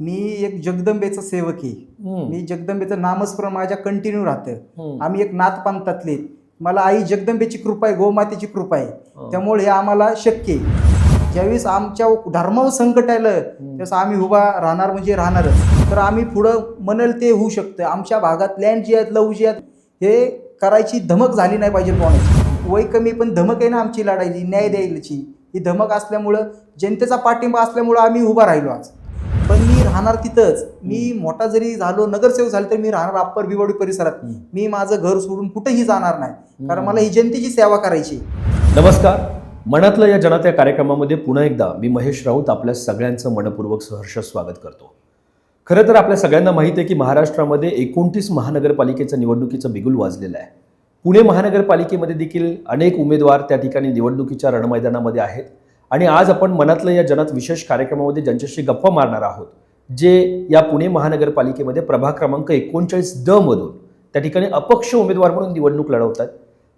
मी एक जगदंबेचा सेवक. आहे. मी जगदंबेचं नामस्मरण माझ्या कंटिन्यू राहतं. आम्ही एक नाथ पंथातले मला आई जगदंबेची कृपा आहे गोमातेची कृपा आहे. त्यामुळे हे आम्हाला शक्य आहे. ज्यावेळेस आमच्या धर्मावर संकट आलं त्यावेळेस आम्ही उभा राहणार म्हणजे राहणारच. तर आम्ही पुढं म्हणल ते होऊ शकतं. आमच्या भागात लँड जी आहेत लव जी आहेत हे करायची धमक झाली नाही पाहिजे कोणाची. वय कमी पण धमक आहे ना आमची लढायची न्याय द्यायची. ही धमक असल्यामुळं जनतेचा पाठिंबा असल्यामुळं आम्ही उभा राहिलो आज. पण मी राहणार तिथंच. मी मोठा जरी झालो नगरसेवक झालो तर मी राहणार अप्पर बिवडी परिसरात. मी माझं घर सोडून कुठेही जाणार नाही. कारण मला ही जनतेची सेवा करायची. नमस्कार. मनातलं या जनात या कार्यक्रमामध्ये पुन्हा एकदा मी महेश राऊत आपल्या सगळ्यांचं मनपूर्वक सहर्ष स्वागत करतो. खरं तर आपल्या सगळ्यांना माहिती आहे की महाराष्ट्रामध्ये एकोणतीस महानगरपालिकेचं निवडणुकीचं बिगुल वाजलेलं आहे. पुणे महानगरपालिकेमध्ये देखील अनेक उमेदवार त्या ठिकाणी निवडणुकीच्या रणमैदानामध्ये आहेत. आणि आज आपण मनातलं या जनात विशेष कार्यक्रमामध्ये ज्यांच्याशी गप्पा मारणार आहोत जे या पुणे महानगरपालिकेमध्ये प्रभाग क्रमांक एकोणचाळीस ड मधून त्या ठिकाणी अपक्ष उमेदवार म्हणून निवडणूक लढवतात.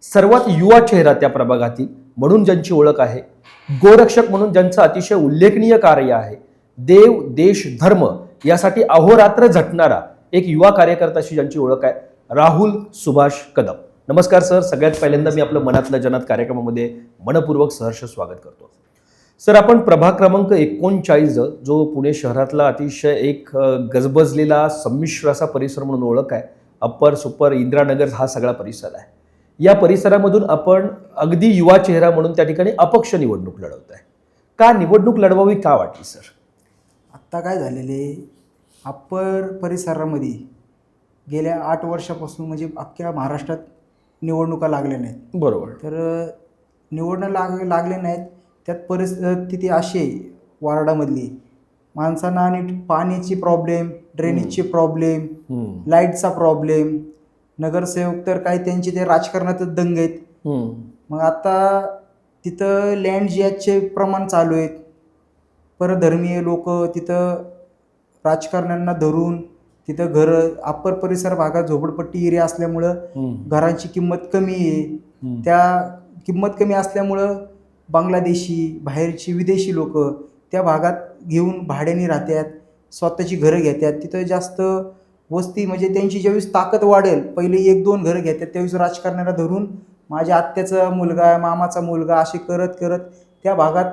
सर्वात युवा चेहरा त्या प्रभागातील म्हणून ज्यांची ओळख आहे गोरक्षक म्हणून ज्यांचं अतिशय उल्लेखनीय कार्य आहे देव देश धर्म यासाठी अहोरात्र झटणारा एक युवा कार्यकर्त्याशी ज्यांची ओळख आहे राहुल सुभाष कदम. नमस्कार सर सगळ्यात पहिल्यांदा मी आपलं मनातलं जनात कार्यक्रमामध्ये मनपूर्वक सहर्ष स्वागत करतो. सर आपण प्रभाग क्रमांक एकोणचाळीस जो पुणे शहरातला अतिशय एक गजबजलेला संमिश्र असा परिसर म्हणून ओळख आहे अप्पर सुपर इंदिरानगर हा सगळा परिसर आहे. या परिसरामधून आपण अगदी युवा चेहरा म्हणून त्या ठिकाणी अपक्ष निवडणूक लढवत आहे. का निवडणूक लढवावी का वाटली सर? आत्ता काय झालेले अप्पर परिसरामध्ये गेल्या आठ वर्षापासून म्हणजे अख्ख्या महाराष्ट्रात निवडणुका लागल्या नाहीत. बरोबर. तर निवडणं लाग लागले नाहीत त्यात परिस्थिती अशी आहे वार्डामधली माणसांना आणि पाण्याची प्रॉब्लेम ड्रेनेजची प्रॉब्लेम. लाईटचा प्रॉब्लेम नगरसेवक तर काय त्यांचे ते राजकारणातच दंग आहेत. मग आता तिथं लँड जियाचे प्रमाण चालू आहेत परधर्मीय लोक तिथं राजकारण्यांना धरून तिथं घरं अप्पर परिसर भागात झोपडपट्टी एरिया असल्यामुळं. घरांची किंमत कमी आहे. त्या किंमत कमी असल्यामुळं बांगलादेशी बाहेरची विदेशी लोक त्या भागात घेऊन भाड्याने राहतात स्वतःची घरं घेतात. तिथं जास्त वस्ती म्हणजे त्यांची ज्यावेळेस ताकद वाढेल पहिले एक दोन घरं घेतात त्यावेळेस राजकारण्याला धरून माझ्या आत्याचा मुलगा मामाचा मुलगा असे करत करत त्या भागात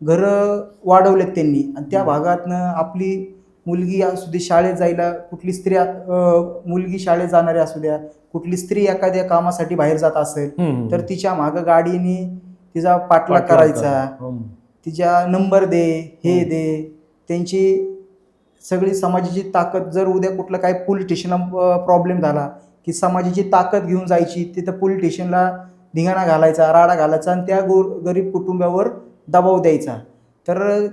घरं वाढवलेत त्यांनी. आणि त्या भागातनं आपली मुलगी असू दे शाळेत जायला कुठली स्त्री मुलगी शाळेत जाणारी असू द्या कुठली स्त्री एखाद्या कामासाठी बाहेर जात असेल. तर तिच्या मागं गाडीने तिचा पाठलाग करायचा. तिच्या नंबर दे हे. दे त्यांची सगळी समाजाची ताकद जर उद्या कुठलं काय पोलीस स्टेशनला प्रॉब्लेम झाला की समाजाची ताकद घेऊन जायची तिथं पोलीस स्टेशनला धिंगाणा घालायचा राडा घालायचा आणि त्या गोर गरीब कुटुंबावर दबाव द्यायचा तर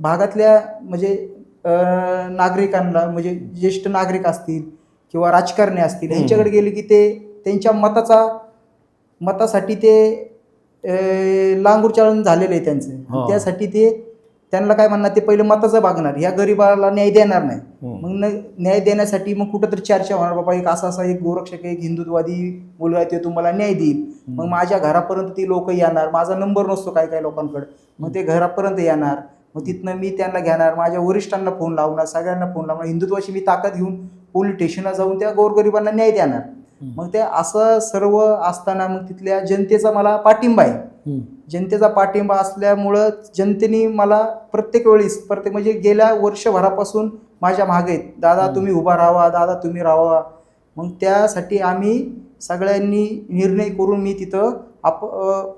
भागातल्या म्हणजे नागरिकांना म्हणजे ज्येष्ठ नागरिक असतील किंवा राजकारणी असतील. यांच्याकडे गेले की ते त्यांच्या मताचा मतासाठी ते लांगूरचालन झालेलं आहे त्यांचं. हा. त्यासाठी ते त्यांना काय म्हणणार ते पहिलं मताचं बघणार ह्या गरीबाला न्याय देणार नाही. हम्म. मग न्याय देण्यासाठी मग कुठंतरी चर्चा होणार बाबा एक असा असा एक गोरक्षक एक हिंदुत्ववादी मुलगा आहे ते तुम्हाला न्याय देईल. मग माझ्या घरापर्यंत ती लोक येणार. माझा नंबर नसतो काय काय लोकांकडे. मग ते घरापर्यंत येणार. मग तिथनं मी त्यांना घेणार. माझ्या वरिष्ठांना फोन लावणार सगळ्यांना फोन लावणार. हिंदुत्वाची मी ताकद घेऊन पोलीस स्टेशनला जाऊन त्या गोरगरिबांना न्याय देणार. मग ते असं सर्व असताना मग तिथल्या जनतेचा मला पाठिंबा आहे. जनतेचा पाठिंबा असल्यामुळं जनतेने मला प्रत्येक वेळेस प्रत्येक म्हणजे गेल्या वर्षभरापासून माझ्या मागे आहेत. दादा तुम्ही उभा राहावा दादा तुम्ही राहावा. मग त्यासाठी आम्ही सगळ्यांनी निर्णय करून मी तिथं आप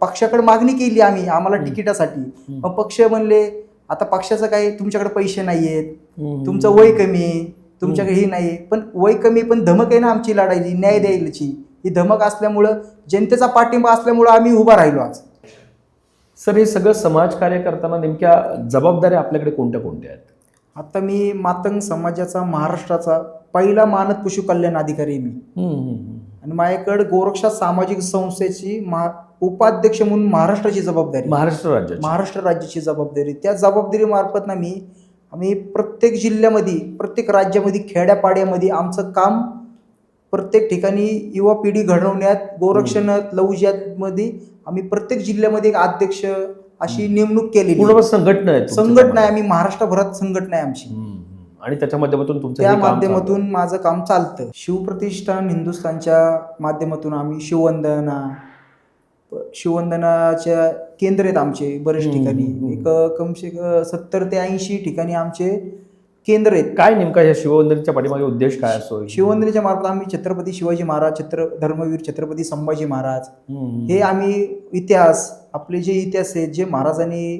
पक्षाकडे मागणी केली आम्ही आम्हाला तिकिटासाठी. मग पक्ष म्हणले आता पक्षाचं काय तुमच्याकडे पैसे नाही आहेत. तुमचं वय कमी तुमच्याकडे हे नाही पण वय कमी पण धमक आहे ना आमची लढायची न्याय द्यायची. ही धमक असल्यामुळं जनतेचा पाठिंबा असल्यामुळं आम्ही उभा राहिलो आज. सर हे सगळं समाजकार्य करताना नेमक्या जबाबदाऱ्या आपल्याकडे कोणत्या कोणत्या आहेत? आता मी मातंग समाजाचा महाराष्ट्राचा पहिला मानद पशु कल्याण अधिकारी आहे मी. आणि माझ्याकडे गोरक्षा सामाजिक संस्थेची महा उपाध्यक्ष म्हणून महाराष्ट्राची जबाबदारी महाराष्ट्र राज्याची. महाराष्ट्र राज्याची जबाबदारी त्या जबाबदारी मार्फत ना मी आम्ही प्रत्येक जिल्ह्यामध्ये प्रत्येक राज्यामध्ये खेड्यापाड्यामध्ये आमचं काम प्रत्येक ठिकाणी युवा पिढी घडवण्यात गोरक्षणात लवजामध्ये आम्ही प्रत्येक जिल्ह्यामध्ये एक अध्यक्ष अशी नेमणूक पूर्ण संघटना आहे संघटना आहे. आम्ही महाराष्ट्रभरात संघटना आहे आमची. आणि त्याच्या माध्यमातून तुमचं त्या माध्यमातून माझं काम चालतं. शिवप्रतिष्ठान हिंदुस्थानच्या माध्यमातून आम्ही शिववंदना शिववंदनाच्या केंद्र आहेत आमचे बरेच ठिकाणी. एक कमसे सत्तर ते ऐंशी ठिकाणी आमचे केंद्र आहेत. काय नेमका या शिववंदनच्या पाठीमागे उद्देश काय असतो शिववंदनेच्या मार्फत आम्ही छत्रपती शिवाजी महाराज छत्र धर्मवीर छत्रपती संभाजी महाराज. हे आम्ही इतिहास आपले जे इतिहास आहेत जे महाराजांनी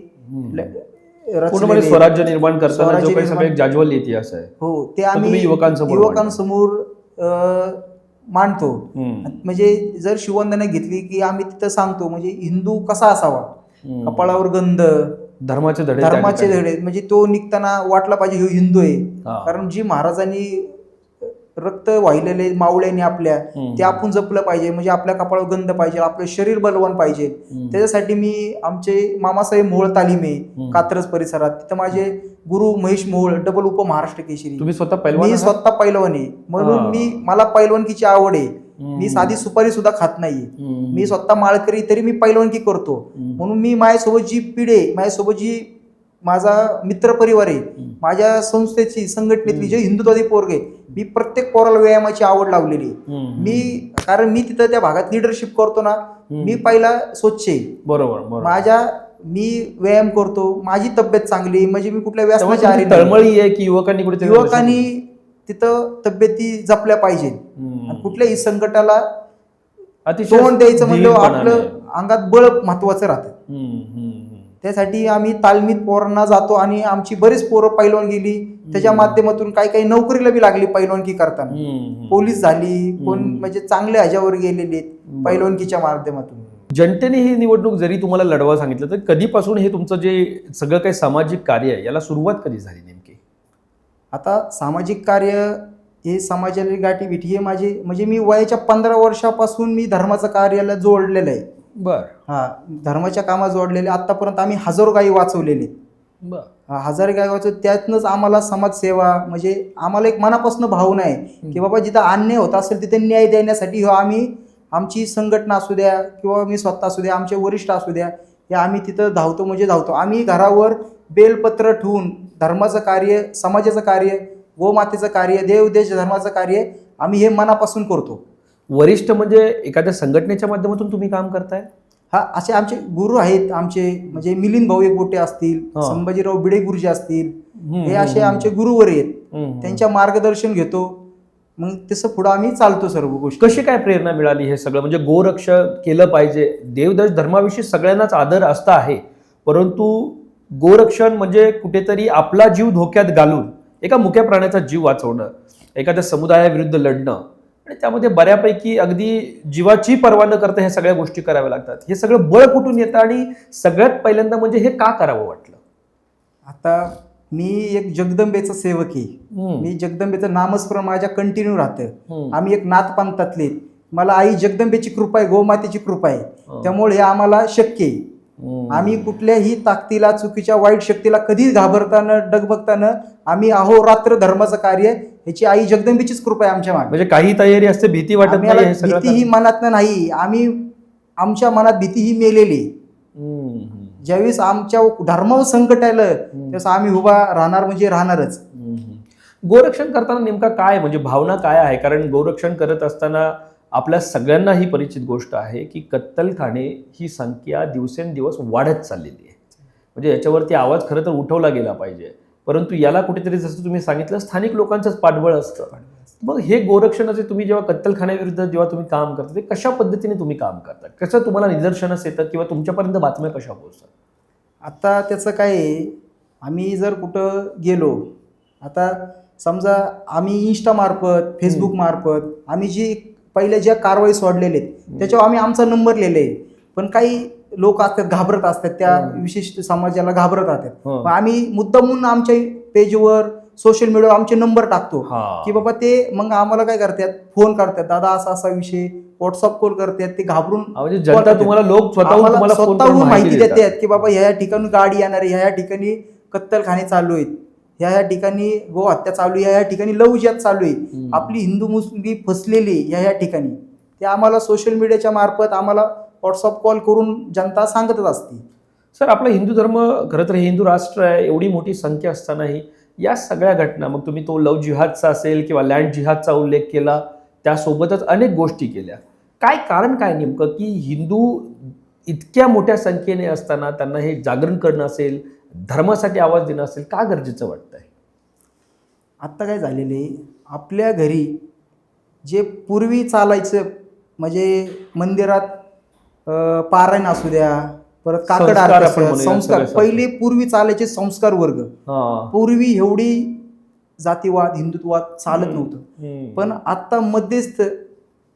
पूर्णपणे स्वराज्य निर्माण करताना जो काही सगळा इतिहास आहे हो ते आम्ही युवकांसमोर युवकांसमोर मांडतो. म्हणजे जर शिवंदना घेतली की आम्ही तिथं सांगतो म्हणजे हिंदू कसा असावा. कपाळावर गंध धर्माचे धडे धर्माचे. धडे म्हणजे तो निघताना वाटला पाहिजे हिंदू आहे. कारण जी महाराजांनी रक्त वाहिलेले मावळ्याने आपल्या. ते आपण जपलं पाहिजे म्हणजे आपल्या कपाळावर गंध पाहिजे आपलं शरीर बलवान पाहिजे. त्याच्यासाठी मी आमचे मामासाहेब मोहोळ तालीमे हम्म. कात्रज परिसरात तिथं माझे गुरु महेश मोहोळ डबल उप महाराष्ट्र केशरी तुम्ही स्वतः पहिलवान मी? स्वतः पैलवान आहे म्हणून. मी मला पैलवानकीची आवड आहे. मी साधी सुपारी सुद्धा खात नाही हम्म. मी स्वतः माळकरी तरी मी पैलवानकी करतो. म्हणून मी माझ्यासोबत जी पिढी आहे माझ्यासोबत जी माझा मित्र परिवार आहे. माझ्या संस्थेची संघटनेतली. जे हिंदुत्वादी पोरग आहे मी प्रत्येक पोराला व्यायामाची आवड लावलेली आहे. मी कारण मी तिथं त्या भागात लिडरशिप करतो ना. मी पहिला स्वच्छ आहे बरोबर माझ्या मी व्यायाम करतो माझी तब्येत चांगली म्हणजे मी कुठल्या नाही. तळमळी आहे की युवकांनी कुठेतरी युवकांनी तिथं तब्येती जपल्या पाहिजेत. आणि कुठल्याही संकटाला अतिशय तोंड द्यायचं धीरपणाने. आपलं अंगात बळ महत्वाचं राहतं. त्यासाठी आम्ही तालमीत पोरांना जातो आणि आमची बरीच पोरं पैलवान गेली त्याच्या. माध्यमातून काही काही नोकरीला बी लागली पैलवानकी करताना. पोलीस झाली कोण. म्हणजे चांगल्या ह्याच्यावर गेलेले. पैलवानकीच्या माध्यमातून जनतेने ही निवडणूक जरी तुम्हाला लढवा सांगितलं तर कधीपासून हे तुमचं जे सगळं काही सामाजिक कार्य आहे याला सुरुवात कधी झाली नेमकी आता सामाजिक कार्य हे समाजाला गाठी भेटी हे माझे म्हणजे मी वयाच्या पंधरा वर्षापासून मी धर्माचं कार्याला जोडलेलं आहे बर. हा धर्माच्या कामात जोडलेले आतापर्यंत आम्ही हजारो गायी वाचवलेले. बर. हा, हजार गायी वाचव त्यातनंच आम्हाला समाजसेवा म्हणजे आम्हाला एक मनापासून भावना आहे की बाबा जिथं अन्याय होत असेल तिथे न्याय देण्यासाठी ह्यो आम्ही आमची संघटना असू द्या किंवा मी स्वतः असू द्या आमचे वरिष्ठ असू द्या हे आम्ही तिथं धावतो म्हणजे धावतो. आम्ही घरावर बेलपत्र ठेवून धर्माचं कार्य समाजाचं कार्य गोमातेचं कार्य देवदेश धर्माचं कार्य आम्ही हे मनापासून करतो. वरिष्ठ म्हणजे एखाद्या संघटनेच्या माध्यमातून तुम्ही काम करताय? हा असे आमचे गुरु आहेत आमचे म्हणजे मिलिंद भाऊ एकबोटे असतील. संभाजीराव बिडे गुरुजी असतील हे असे आमचे गुरुवर आहेत. त्यांच्या मार्गदर्शन घेतो. मग तसं पुढं आम्ही चालतो सर्व गोष्टी. कशी काय प्रेरणा मिळाली हे सगळं? म्हणजे गोरक्षण केलं पाहिजे. देवदश धर्माविषयी सगळ्यांनाच आदर असता आहे. परंतु गोरक्षण म्हणजे कुठेतरी आपला जीव धोक्यात घालून एका मुक्या प्राण्याचा जीव वाचवणं एखाद्या समुदायाविरुद्ध लढणं आणि त्यामध्ये बऱ्यापैकी अगदी जीवाची पर्वा न करता ह्या सगळ्या गोष्टी कराव्या लागतात हे सगळं बळ कुठून येतं आणि सगळ्यात पहिल्यांदा म्हणजे हे का करावं वाटलं आता मी एक जगदंबेचा सेवक आहे. मी जगदंबेचं नामस्मरण माझ्या कंटिन्यू राहतं. आम्ही एक नाथ पंथातले मला आई जगदंबेची कृपा आहे गोमातेची कृपा आहे. त्यामुळे हे आम्हाला शक्य आहे. आम्ही कुठल्याही ताकदीला चुकीच्या वाईट शक्तीला कधीच घाबरताना डगबगताना आम्ही अहोरात्र धर्माचं कार्य ह्याची आई जगदंबेचीच कृपा आहे आमच्या मागे. म्हणजे काही तयारी असते भीती वाटत नाही हे सगळं भीती ही मनात नाही. आम्ही आमच्या मनात भीती ही मेलेली आहे. हम्म, हम्म. ज्यावेळेस आमच्या धर्मावर संकट आलं त्यावेळेस आम्ही उभा राहणार म्हणजे राहणारच. हम्म. गोरक्षण करताना नेमका काय म्हणजे भावना काय आहे? कारण गोरक्षण करत असताना आपल्या सगळ्यांना ही परिचित गोष्ट आहे की कत्तलखाने ही संख्या दिवसेंदिवस वाढत चाललेली आहे. म्हणजे याच्यावरती आवाज खरं तर उठवला गेला पाहिजे. परंतु याला कुठेतरी जसं तुम्ही सांगितलं स्थानिक लोकांचंच पाठबळ असतं. मग हे गोरक्षणाचे तुम्ही जेव्हा कत्तलखान्याविरुद्ध जेव्हा तुम्ही काम करता ते कशा पद्धतीने तुम्ही काम करता? कसं तुम्हाला निदर्शनास येतं किंवा तुमच्यापर्यंत बातम्या कशा पोहोचतात? आता त्याचं काय आम्ही जर कुठं गेलो आता समजा आम्ही इंस्टामार्फत फेसबुक मार्फत आम्ही जी पहिल्या ज्या कारवाई सोडलेल्या आहेत त्याच्यावर आम्ही आमचा नंबर लिहिले आहे. पण काही लोक असतात घाबरत असतात त्या हम्म. विशिष्ट समाजाला घाबरत असतात हं. आम्ही मुद्दामून आमच्या पेजवर सोशल मीडियावर आमचे नंबर टाकतो हा. की बाबा ते मग आम्हाला काय करतात फोन करतात दादा असा असा विषय व्हॉट्सअप कॉल करतात ते घाबरून हा, तुम्हाला लोक स्वतःहून माहिती देतात. की बाबा ह्या ह्या ठिकाणी गाडी येणार आहे ह्या ह्या ठिकाणी कत्तलखाने चालू आहेत ह्या ह्या ठिकाणी गो हत्या चालू आहे ह्या ह्या ठिकाणी लवजात चालू आहे. आपली हिंदू मुस्लिम फसलेली आहे ह्या ह्या ठिकाणी ते आम्हाला सोशल मीडियाच्या मार्फत आम्हाला व्हॉट्सअप कॉल करून जनता सांगतच असते. सर आपला हिंदू धर्म खरं तर हे हिंदू राष्ट्र आहे एवढी मोठी संख्या असतानाही या सगळ्या घटना मग तुम्ही तो लव जिहादचा असेल किंवा लँड जिहादचा उल्लेख केला त्यासोबतच अनेक गोष्टी केल्या. काय कारण काय नेमकं की हिंदू इतक्या मोठ्या संख्येने असताना त्यांना हे जागरण करणं असेल धर्मासाठी आवाज देणं असेल का गरजेचं वाटतंय? आत्ता काय झालेलं आहे आपल्या घरी जे पूर्वी चालायचं म्हणजे मंदिरात पारायण असू द्या परत काकड संस्कार आरती पहिले पूर्वी चालायचे संस्कार वर्ग. पूर्वी एवढी जातीवाद हिंदुत्वाद चालत. नव्हतं. पण आता मध्यस्थ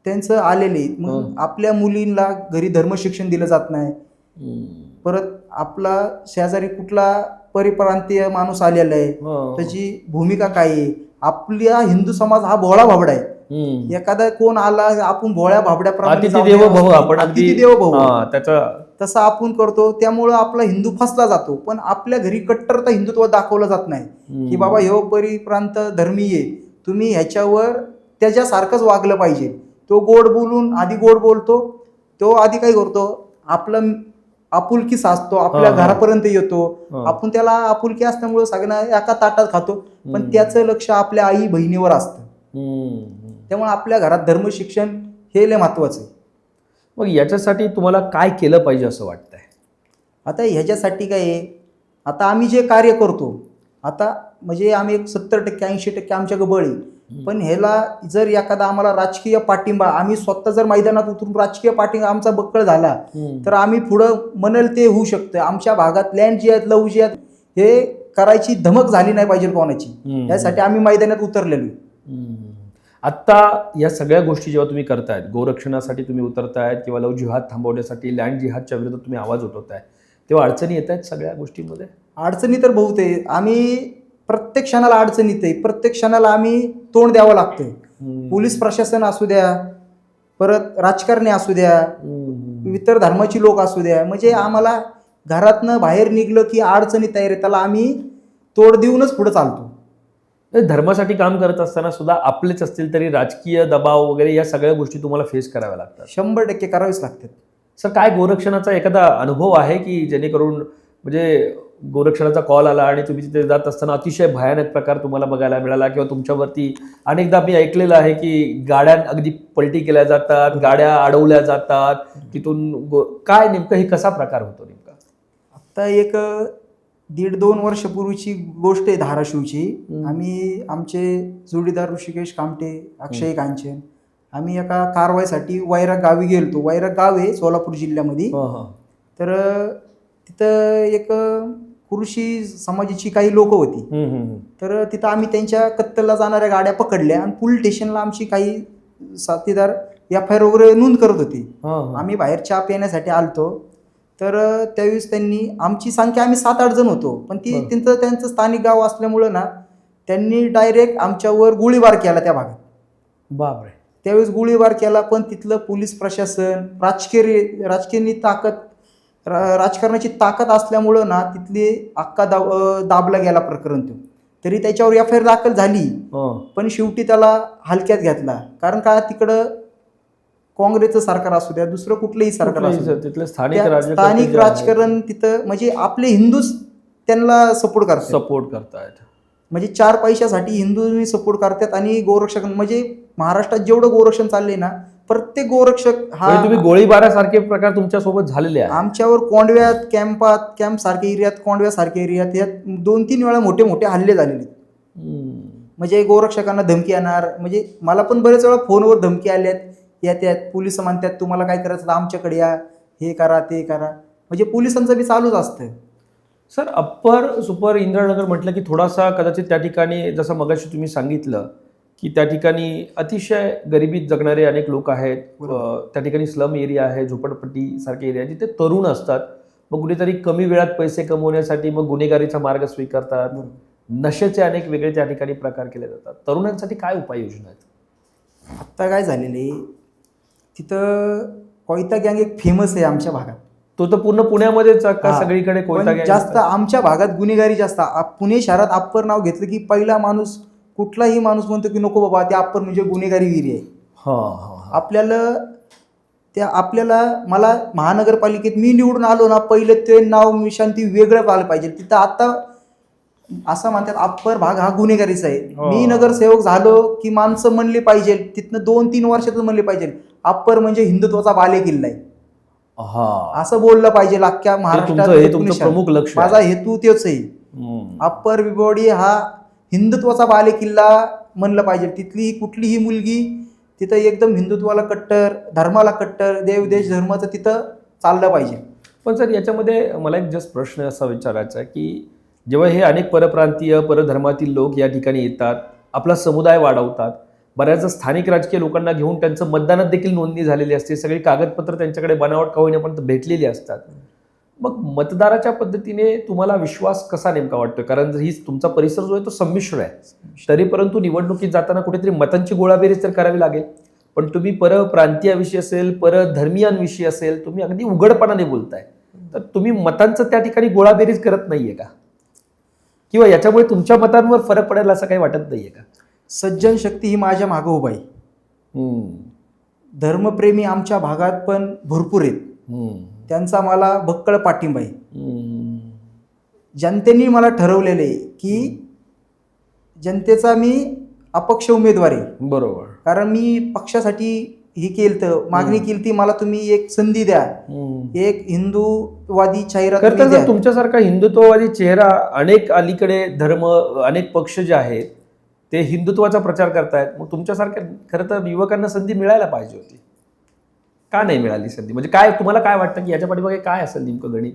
त्यांचं आलेले. मग. आपल्या मुलींना घरी धर्मशिक्षण दिलं जात नाही. परत आपला शेजारी कुठला परिप्रांतीय माणूस आलेला आहे हा. त्याची भूमिका काय आहे आपला हिंदू समाज हा भोळा भाबडा आहे एखादा कोण आला आपण भोळ्या भाबड्याप्रमाणे. देवो भव आपण अगदी अतिथी देवो भव हा, त्याचा तसं आपण करतो त्यामुळं आपला हिंदू फसला जातो पण आपल्या घरी कट्टरता हिंदुत्व दाखवलं जात नाही. की बाबा ह्यो परिप्रांत धर्मीय तुम्ही ह्याच्यावर त्याच्यासारखंच वागलं पाहिजे तो गोड बोलून आधी गोड बोलतो तो आधी काय करतो आपलं आपुलकी साचतो आपल्या हा, हा. घरापर्यंत येतो हा. आपण त्याला आपुलकी असल्यामुळे सगळ्यांना एका ताटात खातो पण. त्याचं लक्ष आपल्या आई बहिणीवर असतं. त्यामुळे आपल्या घरात धर्मशिक्षण हे लय महत्वाचं आहे. मग याच्यासाठी तुम्हाला काय केलं पाहिजे असं वाटतंय? आता ह्याच्यासाठी काय आहे? आता आम्ही जे कार्य करतो आता म्हणजे आम्ही एक सत्तर टक्के ऐंशी टक्के आमच्याकडे बळ आहे. पण ह्याला जर एखादा आम्हाला राजकीय पाठिंबा आम्ही स्वतः जर मैदानात उतरून राजकीय पाठिंबा आमचा बक्कळ झाला तर आम्ही पुढं म्हणेल ते होऊ शकतं. आमच्या भागात लँड जी आहेत लव जी आहेत हे करायची धमक झाली नाही पाहिजे कोणाची. यासाठी आम्ही मैदानात उतरलेलो आहे. आत्ता या सगळ्या गोष्टी जेव्हा तुम्ही करतायत गोरक्षणासाठी तुम्ही उतरतायत किंवा लव जिहाद थांबवण्यासाठी लँड जिहादच्या विरोधात तुम्ही आवाज उठवताय तेव्हा अडचणी येत आहेत सगळ्या गोष्टींमध्ये? अडचणी तर बहुत आम्ही प्रत्येक क्षणाला अडचणीत आहे. प्रत्येक क्षणाला आम्ही तोंड द्यावं लागतंय. पोलीस प्रशासन असू द्या परत राजकारणी असू द्या. इतर धर्माची लोक असू द्या. म्हणजे आम्हाला घरातनं बाहेर निघलं की अडचणी तयार आहे त्याला आम्ही तोड देऊनच पुढे चालतो. धर्मासाठी काम करत असताना सुद्धा आपलेच असतील तरी राजकीय दबाव वगैरे या सगळ्या गोष्टी तुम्हाला फेस कराव्या लागतात. शंभर टक्के करावेच लागतात. सर काय गोरक्षणाचा एखादा अनुभव आहे की जेणेकरून म्हणजे गोरक्षणाचा कॉल आला आणि तुम्ही तिथे जात असताना अतिशय भयानक प्रकार तुम्हाला बघायला मिळाला किंवा तुमच्यावरती अनेकदा मी ऐकलेलं आहे की गाड्या अगदी पलटी केल्या जातात गाड्या अडवल्या जातात तिथून गो- काय नेमकं हे कसा प्रकार होतो नेमका? आता एक दीड दोन वर्षपूर्वीची गोष्ट आहे धाराशिवची. आम्ही आमचे जोडीदार ऋषिकेश कामटे अक्षय कांचन आम्ही एका कारवाईसाठी वैराग गावी गेलतो वैराग गाव आहे सोलापूर जिल्ह्यामध्ये हं, हं. तर तिथं एक कृषी समाजाची काही लोक होती. तर तिथं आम्ही त्यांच्या कत्तलला जाणाऱ्या गाड्या पकडल्या आणि पोलीस स्टेशनला आमची काही साथीदार एफ आय आर वगैरे नोंद करत होते हं. आम्ही बाहेर चहा पिण्यासाठी आलतो तर त्यावेळेस त्यांनी आमची संख्या आम्ही सात आठ जण होतो. पण ती. त्यांचं त्यांचं स्थानिक गाव असल्यामुळं ना त्यांनी डायरेक्ट आमच्यावर गोळीबार केला त्या भागात. बापरे. त्यावेळेस गोळीबार केला पण तिथलं पोलीस प्रशासन राजकीय राजकीय ताकद रा- राजकारणाची ताकद असल्यामुळं ना तिथली अक्का दाब दाबला गेला प्रकरण तो. तरी त्याच्यावर एफ आय आर दाखल झाली. हं. पण शेवटी त्याला हलक्यात घेतला. कारण का तिकडं काँग्रेसचं सरकार असू द्या दुसरं कुठलंही सरकार असू तिथले स्थानिक स्थानिक राजकारण तिथं म्हणजे आपले हिंदूच त्यांना सपोर्ट करतात सपोर्ट करतायत. म्हणजे चार पैशासाठी हिंदूंनी सपोर्ट करतात आणि गोरक्षक म्हणजे महाराष्ट्रात जेवढं गोरक्षण चाललंय ना प्रत्येक गोरक्षक हा म्हणजे तुम्ही गोळीबारासारखे प्रकार तुमच्यासोबत झालेले आहेत. आमच्यावर कोंडव्यात कॅम्पात कॅम्प सारख्या एरियात कोंडव्या सारख्या एरियात यात दोन तीन वेळा मोठे मोठे हल्ले झालेले. म्हणजे गोरक्षकांना धमकी येणार म्हणजे मला पण बरेच वेळा फोनवर धमकी आल्यात. येत्यात पोलीस म्हणतात तुम्हाला काय करायचं आमच्याकडे या. हे करा ते करा. म्हणजे पोलिसांचं बी चालूच असतं. सर अप्पर सुपर इंद्रनगर म्हटलं की थोडासा कदाचित त्या ठिकाणी जसं मगाशी तुम्ही सांगितलं की त्या ठिकाणी अतिशय गरिबीत जगणारे अनेक लोक आहेत. त्या ठिकाणी स्लम एरिया आहे झोपडपट्टी सारखे एरिया जिथे तरुण असतात. मग कुठेतरी कमी वेळात पैसे कमवण्यासाठी मग गुन्हेगारीचा मार्ग स्वीकारतात. नशेचे अनेक वेगळे त्या ठिकाणी प्रकार केले जातात. तरुणांसाठी काय उपाययोजना आहेत? आत्ता काय झालेलं तिथं कोयता गँग एक फेमस आहे आमच्या भागात. तो तर पूर्ण पुण्यामध्येच का? हा. सगळीकडे पण जास्त आमच्या भागात गुन्हेगारी जास्त. पुणे शहरात अप्पर नाव घेतलं की पहिला माणूस कुठलाही माणूस म्हणतो की नको बाबा ते अप्पर म्हणजे गुन्हेगारी विरी आहे. हा हा हा. आपल्याला त्या आपल्याला मला महानगरपालिकेत मी निवडून आलो ना पहिलं ते नाव मिशान ती वेगळं आलं पाहिजे. तिथं आता असं म्हणतात अप्पर भाग हा गुन्हेगारीचा आहे. हो. मी नगरसेवक झालो की माणसं म्हणली पाहिजे तिथनं दोन तीन वर्षातच म्हणले पाहिजे. अप्पर म्हणजे हिंदुत्वाचा बाले किल्ला आहे. हा. असं बोललं पाहिजे अख्ख्या महाराष्ट्रात माझा. हेतू तेच आहे. अप्पर बिबोडी हा हिंदुत्वाचा बाले किल्ला म्हणलं पाहिजे. तिथली कुठलीही मुलगी तिथं एकदम हिंदुत्वाला कट्टर धर्माला कट्टर देव देश धर्माचं तिथं चाललं पाहिजे. पण सर याच्यामध्ये मला एक जस्ट प्रश्न असा विचारायचा आहे की जेव्हा हे अनेक परप्रांतीय परधर्मातील लोक या ठिकाणी येतात आपला समुदाय वाढवतात बऱ्याचदा स्थानिक राजकीय लोकांना घेऊन त्यांचं मतदानात देखील नोंदणी झालेली असते. सगळी कागदपत्र त्यांच्याकडे बनावट का होईनापर्यंत भेटलेली असतात. मग मतदाराच्या पद्धतीने तुम्हाला विश्वास कसा नेमका वाटतो कारण ही तुमचा परिसर जो आहे तो संमिश्र आहे. तरी परंतु निवडणुकीत जाताना कुठेतरी मतांची गोळाबेरीज तर करावी लागेल. पण तुम्ही परप्रांतीयाविषयी असेल परधर्मीयांविषयी असेल तुम्ही अगदी उघडपणाने बोलताय. तर तुम्ही मतांचं त्या ठिकाणी गोळाबेरीज करत नाहीये का? किंवा याच्यामुळे तुमच्या मतांवर फरक पडेल असं काही वाटत नाहीये का सज्जन शक्ती ही माझ्या मागं उभा आहे. धर्मप्रेमी आमच्या भागात पण भरपूर आहेत. त्यांचा मला भक्कळ पाठिंबा आहे. जनतेने मला ठरवलेलं आहे की जनतेचा मी अपक्ष उमेदवार आहे बरोबर कारण मी पक्षासाठी ही केलं तर मागणी केली ती मला तुम्ही एक संधी द्या. एक हिंदूवादी चेहरा खरं तर. जर तुमच्यासारखा हिंदुत्ववादी चेहरा अनेक अलीकडे धर्म अनेक पक्ष जे आहेत ते हिंदुत्वाचा प्रचार करतायत मग तुमच्यासारख्या खरं तर युवकांना संधी मिळायला पाहिजे होती. का नाही मिळाली संधी? म्हणजे काय तुम्हाला काय वाटतं की याच्या पाठीमागे काय असेल नेमकं गणित?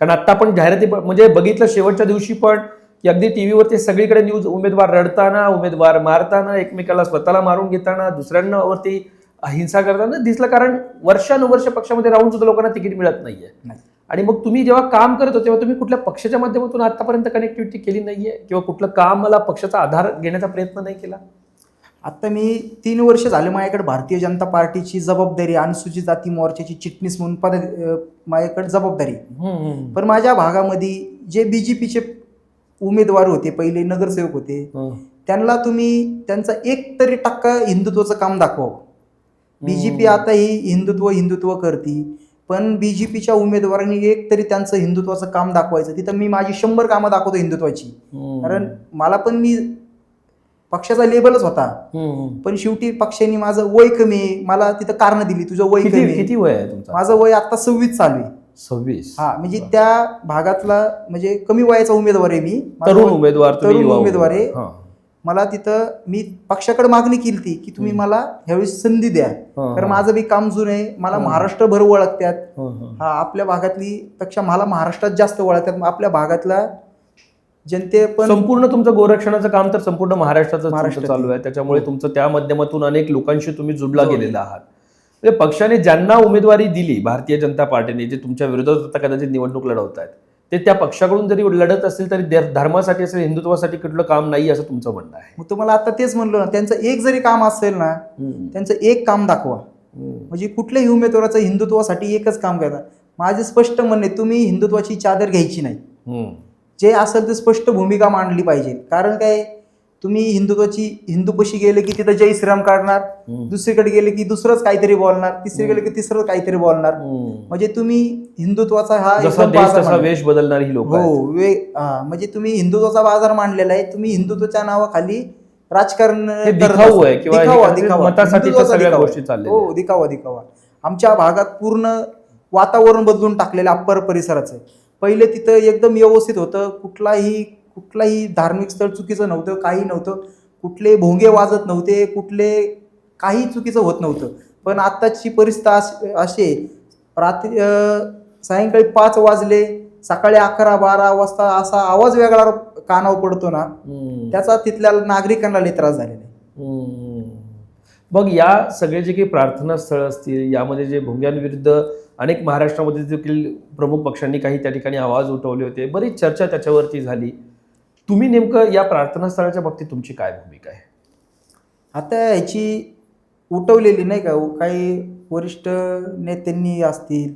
कारण आता आपण जाहिराती म्हणजे बघितलं शेवटच्या दिवशी पण की अगदी टीव्हीवरती सगळीकडे न्यूज उमेदवार रडताना उमेदवार मारताना एकमेकाला स्वतःला मारून घेताना दुसऱ्यांवरती हिंसा करताना दिसलं कारण वर्षानुवर्ष पक्षामध्ये राहून सुद्धा लोकांना तिकीट मिळत नाहीये. नाही. आणि मग तुम्ही जेव्हा काम करत होते तेव्हा तुम्ही कुठल्या पक्षाच्या माध्यमातून आतापर्यंत कनेक्टिव्हिटी केली नाहीये? किंवा कुठलं काम मला पक्षाचा आधार घेण्याचा प्रयत्न नाही केला? आता मी तीन वर्ष झाले माझ्याकडे भारतीय जनता पार्टीची जबाबदारी अनुसूचित जाती मोर्चाची चिटणीस म्हणून पद माझ्याकडे जबाबदारी. पण माझ्या भागामध्ये जे बी जे पीचे उमेदवार होते पहिले नगरसेवक होते त्यांना तुम्ही त्यांचा एक तरी टक्का हिंदुत्वाचं काम दाखवावं. बी जे पी आता ही हिंदुत्व हिंदुत्व करती पण बी जे पीच्या उमेदवारांनी एक तरी त्यांचं हिंदुत्वाचं काम दाखवायचं. तिथं मी माझी शंभर कामं दाखवतो हिंदुत्वाची. कारण मला पण मी पक्षाचा लेबलच होता. पण शेवटी पक्षाने माझं वय कमी आहे. मला तिथं कारण दिली. तुझं वय कमी किती वय आहे तुमचं? माझं वय आता सव्वीस चालू आहे. सव्वीस. हा म्हणजे त्या भागातला म्हणजे कमी वयाचा उमेदवार आहे मी. तरुण उमेदवार तरुण उमेदवार आहे. मला तिथं मी पक्षाकडे मागणी केली ती की तुम्ही मला ह्यावेळेस संधी द्या. हा, कारण हा. माझं बी काम जुनं आहे. मला हा. महाराष्ट्रभर ओळखतात. हा, आपल्या भागातली पेक्षा मला महाराष्ट्रात जास्त ओळखतात. आपल्या भागातला जनते पण संपूर्ण तुमचं गोरक्षणाचं काम तर संपूर्ण महाराष्ट्राचं तुमचं महाराष्ट्रात चालू आहे. त्याच्यामुळे. तुमचं त्या माध्यमातून अनेक लोकांशी तुम्ही जुडला जोडले. गेलेला आहात. म्हणजे पक्षाने ज्यांना उमेदवारी दिली भारतीय जनता पार्टीने जे तुमच्या विरोधात आता कदाचित निवडणूक लढवत आहेत ते त्या पक्षाकडून जरी लढत असतील तरी धर- धर्मासाठी असेल हिंदुत्वासाठी कुठलं काम नाही असं तुमचं म्हणणं आहे. मग तुम्हाला आता तेच म्हणलो ना त्यांचं एक जरी काम असेल ना त्यांचं एक काम दाखवा. म्हणजे कुठल्याही उमेदवाराचं हिंदुत्वासाठी एकच काम करा माझे स्पष्ट म्हणणे तुम्ही हिंदुत्वाची चादर घ्यायची नाही. जे असेल ते स्पष्ट भूमिका मांडली पाहिजे. कारण काय? तुम्ही हिंदुत्वाची हिंदूपशी गेले की तिथं जय श्रीराम काढणार. दुसरीकडे गेले की दुसरंच काहीतरी बोलणार तिसरी गेले की तिसरं काहीतरी बोलणार. म्हणजे तुम्ही हिंदुत्वाचा हा. वेश बदलणारी ही लोक हो वे हा, म्हणजे तुम्ही हिंदुत्वाचा बाजार मांडलेला आहे तुम्ही हिंदुत्वाच्या नावाखाली राजकारण हे दिखाऊ. आहे. दिखावा दिखावा आमच्या भागात पूर्ण वातावरण बदलून टाकलेलं अप्पर परिसराचं पहिले तिथं एकदम व्यवस्थित होतं कुठलाही कुठलाही धार्मिक स्थळ चुकीचं नव्हतं काही नव्हतं कुठले भोंगे वाजत नव्हते कुठले काही चुकीचं होत नव्हतं पण आत्ताची परिस्थिती अशी आहे. रात्री सायंकाळी पाच वाजले सकाळी अकरा बारा वाजता असा आवाज वेगळा कानावर पडतो ना. त्याचा तिथल्या नागरिकांना लई त्रास झालेला आहे. मग या सगळे जे काही प्रार्थना स्थळ असतील यामध्ये जे भोंग्यांविरुद्ध अनेक महाराष्ट्रामध्ये देखील प्रमुख पक्षांनी काही त्या ठिकाणी आवाज उठवले होते बरीच चर्चा त्याच्यावरती झाली तुम्ही नेमकं या प्रार्थना स्थळाच्या बाबतीत तुमची काय भूमिका आहे? आता ह्याची उठवलेली नाही का काही वरिष्ठ नेत्यांनी असतील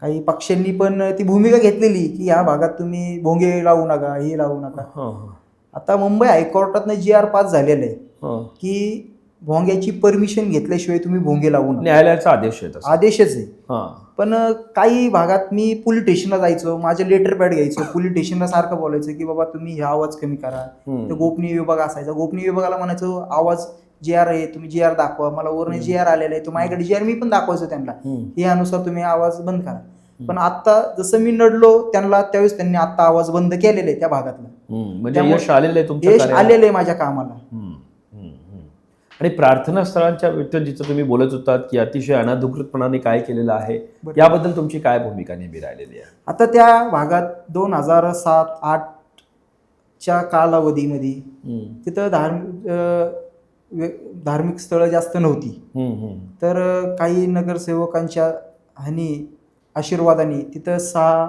काही पक्षांनी पण ती भूमिका घेतलेली की ह्या भागात तुम्ही भोंगे लावू नका हे लावू नका. हं, हं, आता मुंबई हायकोर्टातनं जी आर पास झालेलं आहे हं. की भोंग्याची परमिशन घेतल्याशिवाय तुम्ही भोंगे लावू नका. न्यायालयाचा आदेश आहे आदेशच आहे. हा. पण काही भागात मी पोलीस स्टेशनला जायचो माझे लेटर पॅड घ्यायचो. पोलीस स्टेशनला सारखं बोलायचं की बाबा तुम्ही हा आवाज कमी करा. तर गोपनीय विभाग असायचा. गोपनीय विभागाला म्हणायचो आवाज जे आर आहे तुम्ही जे आर दाखवा. मला वरून जे आर आलेला आहे. तो माझ्याकडे जे आर मी पण दाखवायचो त्यांना. यानुसार तुम्ही आवाज बंद करा. पण आता जसं मी नडलो त्यांना त्यावेळेस त्यांनी आता आवाज बंद केलेले त्या भागातला. म्हणजे यश आलेलं आहे आहे माझ्या कामाला. आणि प्रार्थना स्थळांच्या विरुद्ध जिचं तुम्ही बोलत होतात की अतिशय अनाधिकृतपणाने काय केलेलं आहे. याबद्दल तुमची काय भूमिका नेहमी राहिलेली आहे आता त्या भागात दोन हजार सात आठच्या कालावधीमध्ये तिथं धार्मिक धार्मिक स्थळं जास्त नव्हती. तर काही नगरसेवकांच्या ह्यानी आशीर्वादाने तिथं सहा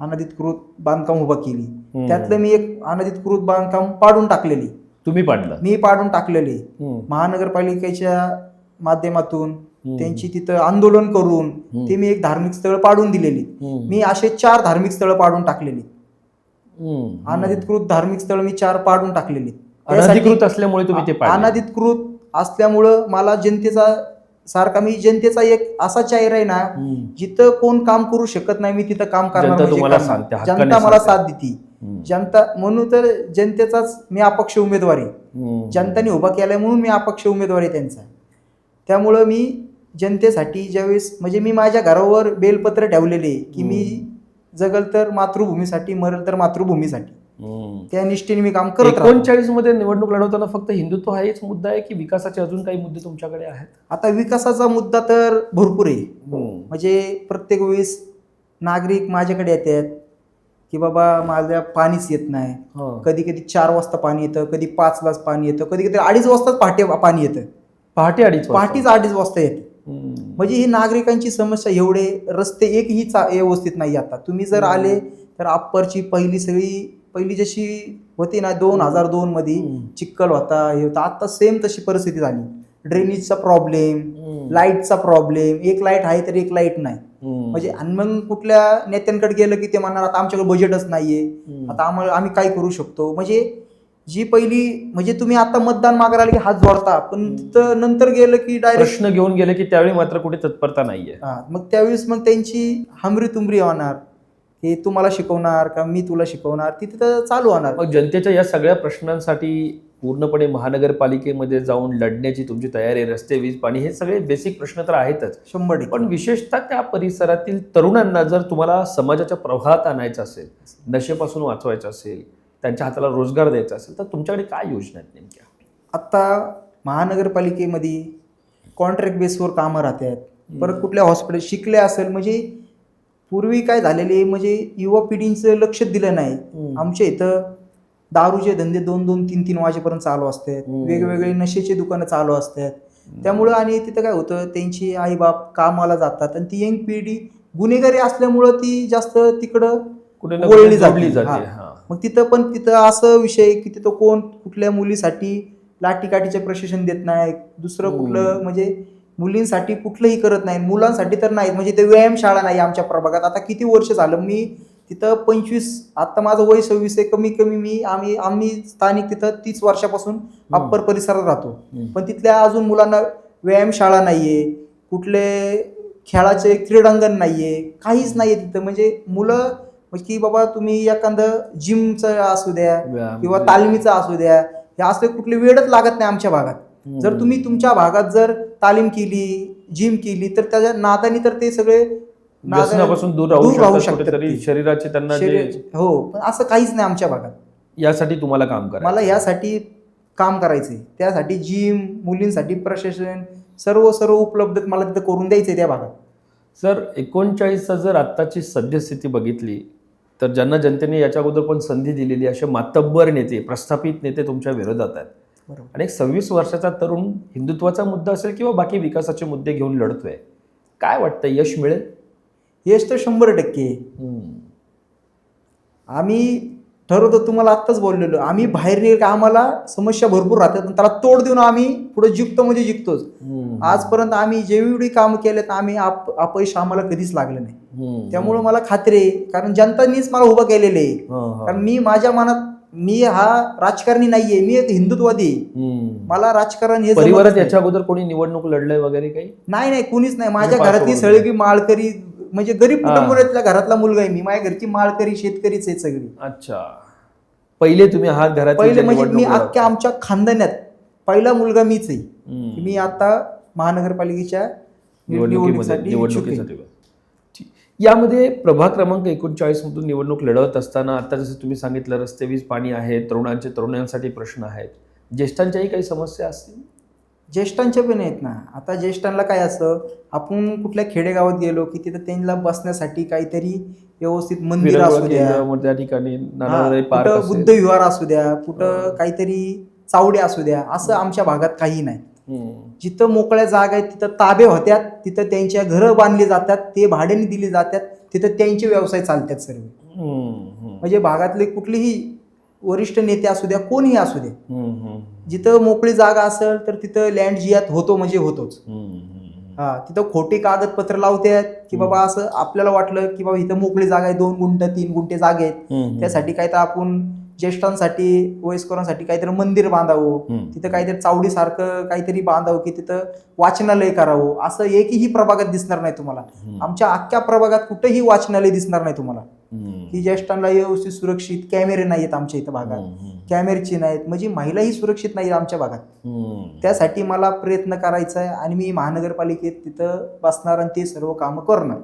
अनधिकृत बांधकाम उभा केली. त्यातलं मी एक अनधिकृत बांधकाम पाडून टाकलेली तुम्ही पाडलं मी पाडून टाकलेले महानगरपालिकेच्या माध्यमातून. त्यांची तिथं आंदोलन करून. ते मी एक धार्मिक स्थळ पाडून दिलेली. मी असे चार धार्मिक स्थळ पाडून टाकलेली. अनधिकृत धार्मिक स्थळ मी चार पाडून टाकलेली अनधिकृत असल्यामुळे तुम्ही ते अनधिकृत असल्यामुळं मला जनतेचा सारखा मी जनतेचा एक असा चेहरा आहे ना जिथं कोण काम करू शकत नाही मी तिथं काम करणार जनता म्हणजे मला. साथ देते जनता म्हणून तर जनतेचाच मी अपक्ष उमेदवार. जनताने उभा केलाय म्हणून मी अपक्ष उमेदवार आहे त्यांचा. त्यामुळं मी जनतेसाठी ज्यावेळेस म्हणजे मी माझ्या घरावर बेलपत्र ठेवलेले की मी जगल तर मातृभूमीसाठी मरल तर मातृभूमीसाठी. त्या निष्ठेने मी काम करत राहतो. एकोणचाळीसमध्ये निवडणूक लढवताना फक्त हिंदुत्व हा हेच मुद्दा आहे की विकासाचे अजून काही मुद्दे तुमच्याकडे आहेत? आता विकासाचा मुद्दा तर भरपूर आहे. म्हणजे प्रत्येक वेळेस नागरिक माझ्याकडे येतात की बाबा माझ्या पाणीच येत नाही हा. कधी कधी चार वाजता पाणी येतं कधी पाच लाच पाणी येतं कधी कधी अडीच वाजताच पहाटे पाणी येतं पहाटे अडीच वाजता. पहाटेच अडीच वाजता येतं हम्म. म्हणजे ही नागरिकांची समस्या एवढे रस्ते एकही चा व्यवस्थित नाही आता तुम्ही जर आले तर अप्परची पहिली सगळी पहिली जशी होती ना दोन हजार दोन मध्ये हम्म. चिक्कल होता हे होता आता सेम तशी परिस्थिती झाली ड्रेनेजचा प्रॉब्लेम हम्म. लाईटचा प्रॉब्लेम एक लाइट आहे तर एक लाइट नाही. म्हणजे आणि मग कुठल्या नेत्यांकडे गेलं की ते म्हणणार आता आमच्याकडे बजेटच नाहीये. आता आम्हाला आम्ही काय करू शकतो? म्हणजे जी पहिली म्हणजे तुम्ही आता मतदान मागायला की हात जोडता पण तिथं नंतर गेलं की डायरेक्ट प्रश्न घेऊन गेले की त्यावेळी मात्र कुठे तत्परता नाहीये. मग त्यावेळेस मग त्यांची हमरी तुमरी होणार हे तू मला शिकवणार का मी तुला शिकवणार? ती तिथं चालू होणार. मग जनतेच्या या सगळ्या प्रश्नांसाठी पूर्णपणे महानगरपालिकेमध्ये जाऊन लढण्याची तुमची तयारी. रस्ते वीज पाणी हे सगळे बेसिक प्रश्न तर आहेतच. शंभर पण विशेषतः त्या परिसरातील तरुणांना जर तुम्हाला समाजाच्या प्रवाहात आणायचं असेल नशेपासून वाचवायचं असेल त्यांच्या हाताला रोजगार द्यायचा असेल तर तुमच्याकडे काय योजना आहेत नेमक्या? आत्ता महानगरपालिकेमध्ये कॉन्ट्रॅक्ट बेसवर कामं राहतात परत कुठल्या हॉस्पिटल शिकले असेल म्हणजे पूर्वी काय झालेले म्हणजे युवा पिढींचं लक्ष दिलं नाही. आमच्या इथं दारूचे धंदे दोन दोन तीन तीन वाजेपर्यंत चालू असतात. वेगवेगळे नशेचे दुकानं चालू असतात त्यामुळं आणि तिथं काय होतं त्यांची आईबाप कामाला जातात आणि ती यंग पिढी गुन्हेगारी असल्यामुळं ती जास्त तिकडं कुठे जाते. मग तिथं पण तिथं असं विषय की तिथं कोण कुठल्या मुलीसाठी लाठीकाठीचे प्रशिक्षण देत नाही दुसरं. कुठलं म्हणजे मुलींसाठी कुठलंही करत नाही मुलांसाठी तर नाही म्हणजे ते व्यायामशाळा नाही आमच्या प्रभागात आता किती वर्ष झालं मी तिथं पंचवीस आता माझं वय सव्वीस आहे कमी कमी मी आम्ही आम्ही स्थानिक तिथं तीस वर्षापासून अप्पर परिसरात राहतो. पण तिथल्या अजून मुलांना व्यायामशाळा नाहीये कुठले खेळाचे क्रीडांगण नाहीये काहीच नाहीये तिथं म्हणजे मुलं म्हणजे की बाबा तुम्ही एखादं जिमचं असू द्या. किंवा तालमीचं असू द्या हे असले कुठले वेळच लागत नाही आमच्या भागात. जर तुम्ही तुमच्या भागात जर तालीम केली जिम केली तर त्याच्या नादानी तर ते सगळे व्यसनापासून दूर राहू दूर राहू शकतात शकतात कुठेतरी ते. शरीराचे त्यांना जे शरीर- हो पण असं काहीच नाही आमच्या भागात. यासाठी तुम्हाला काम करा मला यासाठी काम करायचंय. त्यासाठी जिम मुलींसाठी प्रशासन सर्व सर्व उपलब्ध मला तिथं करून द्यायचंय त्या भागात. सर एकोणचाळीसचा जर आत्ताची सद्यस्थिती बघितली तर ज्यांना जनतेने याच्या अगोदर पण संधी दिलेली असे मातब्बर नेते प्रस्थापित नेते तुमच्या विरोधात आहेत. बरोबर. आणि एक सव्वीस वर्षाचा तरुण हिंदुत्वाचा मुद्दा असेल किंवा बाकी विकासाचे मुद्दे घेऊन लढतोय काय वाटतं यश मिळेल? यश तर शंभर टक्के. आम्ही ठरवतो तुम्हाला आत्ताच बोललेलो. आम्ही बाहेर निघ का आम्हाला समस्या भरपूर राहतात त्याला तोड देऊन आम्ही पुढे जिंकतो म्हणजे जिंकतोच. आजपर्यंत आम्ही जेवढी कामं केलेत आम्ही आप अपयश आम्हाला कधीच लागलं नाही. त्यामुळं मला खात्री आहे कारण जनतांनीच मला उभं केलेलं आहे. कारण मी माझ्या मनात मी हा राजकारणी नाहीये मी एक. हम्म. मला राजकारण हे परिवारात. याच्या अगोदर कोणी निवडणूक लढलंय वगैरे काही? नाही नाही कुणीच नाही. माझ्या म्हणजे घरातली. सगळी माळकरी म्हणजे गरीब हा. कुटुंबातल्या घरातला मुलगा आहे मी. माझ्या घरची माळकरी शेतकरीच आहे सगळी. अच्छा. पहिले तुम्ही आहात घरात पहिले म्हणजे मी अख्ख्या आमच्या खानदान्यात पहिला मुलगा मीच आहे. मी आता महानगरपालिकेच्या निवडणुकीसाठी. यामध्ये प्रभाग क्रमांक एकोणचाळीस मधून निवडणूक लढवत असताना आता जसं तुम्ही सांगितलं रस्ते वीज पाणी आहे तरुणांचे तरुणांसाठी प्रश्न आहेत. ज्येष्ठांच्याही काही समस्या असतील? ज्येष्ठांचे पण आहेत ना आता ज्येष्ठांना काय असं आपण कुठल्या खेडेगावात गेलो की तिथं त्यांना बसण्यासाठी काहीतरी व्यवस्थित मंदिर असू द्या त्या ठिकाणी कुठं. बुद्ध विहार असू द्या कुठं. काहीतरी चावडे असू द्या असं आमच्या भागात काही नाही. जिथं मोकळ्या जागा आहेत तिथं ताबे होत्यात तिथं त्यांच्या घरं बांधली जातात ते भाड्याने दिली जातात तिथं त्यांचे व्यवसाय चालतात सर्व. म्हणजे भागातले कुठलेही वरिष्ठ नेते असू द्या कोणीही असू द्या हम्म. जिथं मोकळी जागा असेल तर तिथं लँड जियात होतो म्हणजे होतोच. हा तिथं खोटी कागदपत्र लावतात की बाबा असं आपल्याला वाटलं की बाबा इथं मोकळी जागा आहे दोन गुंठ तीन गुंठे जागा आहेत. त्यासाठी काय तर आपण ज्येष्ठांसाठी वयस्करांसाठी काहीतरी मंदिर बांधावं. तिथं काहीतरी चावडीसारखं काहीतरी बांधावं की तिथं वाचनालय करावं असं एकही प्रभागात दिसणार नाही तुम्हाला. आमच्या अख्ख्या प्रभागात कुठेही वाचनालय दिसणार नाही तुम्हाला. की ज्येष्ठांना व्यवस्थित सुरक्षित कॅमेरे नाहीत आमच्या इथं भागात. कॅमेरेची नाहीत म्हणजे महिलाही सुरक्षित नाहीत आमच्या भागात. त्यासाठी मला प्रयत्न करायचा आहे आणि मी महानगरपालिकेत तिथं बसणार आणि ते सर्व कामं करणार.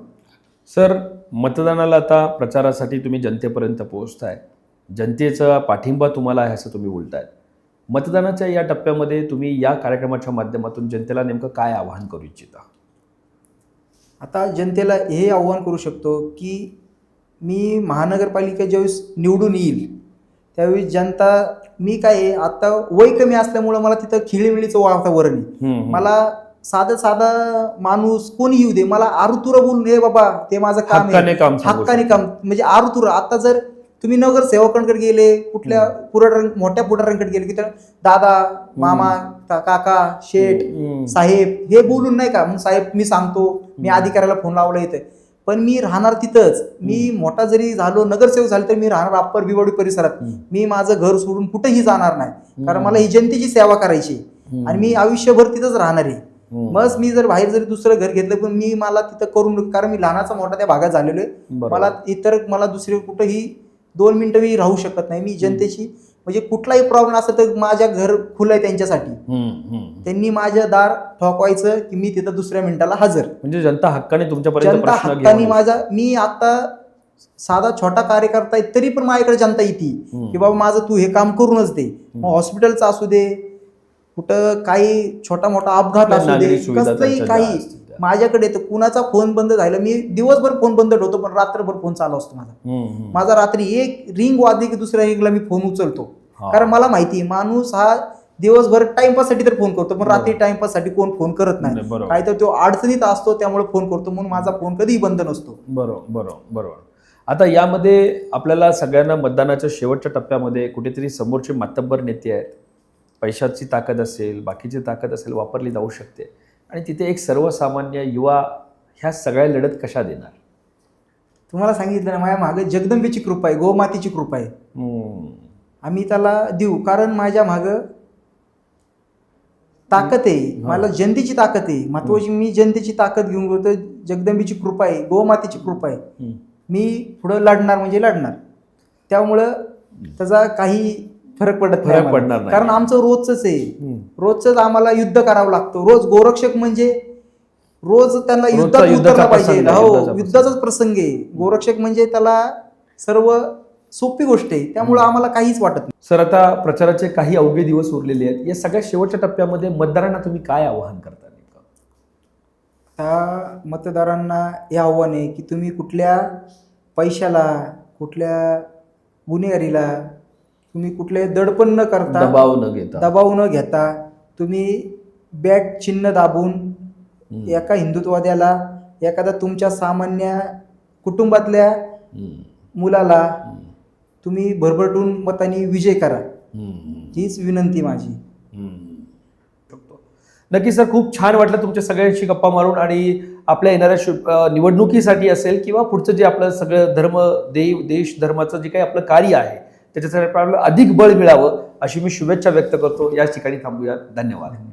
सर मतदानाला आता प्रचारासाठी तुम्ही जनतेपर्यंत पोहोचताय. जनतेचा पाठिंबा तुम्हाला आहे असं तुम्ही बोलताय. मतदानाच्या या टप्प्यामध्ये तुम्ही या कार्यक्रमाच्या माध्यमातून जनतेला नेमकं काय आवाहन करू इच्छिता? आता जनतेला हे आव्हान करू शकतो की मी महानगरपालिका ज्यावेळेस निवडून येईल त्यावेळी जनता मी काय आहे आता वय कमी असल्यामुळं मला तिथं खिळीमिळीचं वातावरण आहे. मला साधं साधा माणूस कोणी येऊ दे मला आरुतुरा बोलून हे बाबा ते माझं काम आहे. हक्काने काम म्हणजे आरुतुरा आता जर तुम्ही नगरसेवकांकडे गेले कुठल्या पुढाऱ्यां मोठ्या पुढाऱ्यांकडे गेले की तर दादा मामा काका शेठ. साहेब हे बोलून नाही का मग साहेब मी सांगतो मी अधिकाऱ्याला फोन लावला इथे. पण मी राहणार तिथंच मी मोठा जरी झालो नगरसेवक झालो तर मी राहणार अप्पर बिवाडी परिसरात. मी माझं घर सोडून कुठेही जाणार नाही कारण. मला ही जनतेची सेवा करायची. आणि मी आयुष्यभर तिथंच राहणार आहे. मग मी जर बाहेर जरी दुसरं घर घेतलं पण मी मला तिथं करून कारण मी लहानाचा मोठा त्या भागात झालेलो आहे. मला इतर मला दुसरे कुठंही दोन मिनिटं मी राहू शकत नाही मी जनतेची म्हणजे कुठलाही प्रॉब्लेम असला तर माझ्या घर खुलं आहे त्यांच्यासाठी. त्यांनी माझं दार ठोकवायचं की मी तिथं दुसऱ्या मिनिटाला हजर म्हणजे जनता हक्काने तुमच्यापर्यंत जनता हक्काने माझा मी आता साधा छोटा कार्यकर्ता आहे तरी पण माझ्याकडे जनता येते. की बाबा माझं तू हे काम करूनच दे मग हॉस्पिटलचं असू दे कुठं काही छोटा मोठा अपघात असू दे कसलंही काही. माझ्याकडे तर कुणाचा फोन बंद झाला मी दिवसभर फोन बंद ठेवतो पण रात्रभर फोन चालू असतो माझा. माझा रात्री एक रिंग वाजली की दुसऱ्या रिंगला मी फोन उचलतो. कारण मला माहिती आहे, माणूस हा दिवसभर टाइमपाससाठी तर फोन करतो पण रात्री टाइमपाससाठी कोण फोन करत नाही. काय तर तो अडचणीत असतो त्यामुळे फोन करतो म्हणून माझा फोन कधीही बंद नसतो. बरोबर बरोबर बरोबर. आता यामध्ये आपल्याला सगळ्यांना मतदानाच्या शेवटच्या टप्प्यामध्ये कुठेतरी समोरचे मातब्बर नेते आहेत. पैशाची ताकद असेल बाकीची ताकद असेल वापरली जाऊ शकते. आणि तिथे एक सर्वसामान्य युवा ह्या सगळ्या लढत कशा देणार? तुम्हाला सांगितलं ना माझ्या मागे जगदंबेची कृपा आहे गोमातेची कृपा आहे. आम्ही त्याला देऊ. कारण माझ्या माग ताकद आहे. मला जनतेची ताकद आहे. महत्वाची मी जनतेची ताकद घेऊन बोलतो जगदंबेची कृपा आहे. गोमातेची कृपा आहे. मी पुढं लढणार म्हणजे लढणार. त्यामुळं त्याचा काही फरक पडत फरक. पडणार नाही. कारण आमचं रोजच आहे. रोजच आम्हाला युद्ध करावं लागतं. रोज गोरक्षक म्हणजे रोज त्यांना युद्धात उतरलं पाहिजे. हो युद्धाचा युद्धाचाच प्रसंग आहे. गोरक्षक म्हणजे त्याला सर्व सोपी गोष्ट आहे त्यामुळे आम्हाला काहीच वाटत नाही सर आता प्रचाराचे काही अवघे दिवस उरलेले आहेत या सगळ्या शेवटच्या टप्प्यामध्ये मतदारांना तुम्ही काय आवाहन करता त्या मतदारांना हे आव्हान आहे की तुम्ही कुठल्या पैशाला कुठल्या गुन्हेगारीला तुम्ही कुठले दडपण न करता दबाव न घेता दबाव न घेता तुम्ही बॅट चिन्ह दाबून. एका हिंदुत्ववाद्याला एखाद्या तुमच्या सामान्य कुटुंबातल्या. मुलाला. तुम्ही भरभरटून मताने विजय करा. हीच विनंती माझी. नक्की सर खूप छान वाटलं तुमच्या सगळ्यांशी गप्पा मारून आणि आपल्या येणाऱ्या शु- निवडणुकीसाठी असेल किंवा पुढचं जे आपलं सगळं धर्म देव देश धर्माचं जे काही आपलं कार्य आहे त्याच्यासाठी आपल्याला अधिक बळ मिळावं अशी मी शुभेच्छा व्यक्त करतो. या ठिकाणी थांबूया धन्यवाद.